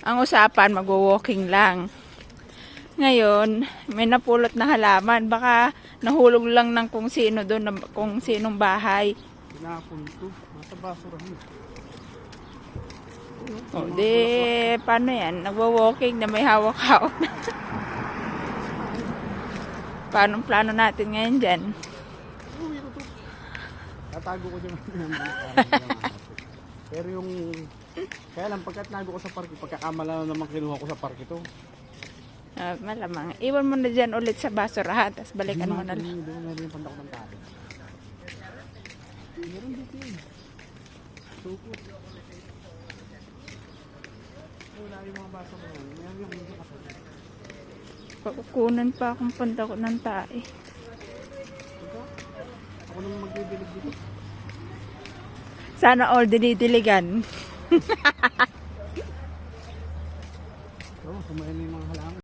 Ang usapan, magwo-walking lang. Ngayon, may napulot na halaman. Baka nahulog lang ng kung sino doon, kung sinong bahay. Tinapon to. Nasa basurahan. O, di, paano yan? Nagwo-walking na may hawak-hawak na. Paano plano natin ngayon dyan? Tatago ko dyan. Pero yung... Kaya lang, pagkat nago ko sa park, pagkakamala na naman kinuha ko sa park ito. Ah, malamang. Iwan mo na dyan ulit sa basurahan, tapos balikan mo na lang. Hindi mo na rin yung pandako ng tao. Meron dito yun. Sukot. Wala yung mga baso ko. Meron yung hindi kasi. Pakukunan pa akong pandako ng tae. Ako naman magdidilig dito. Sana all dinidiligan. Oo, kumain na yung mga halaman.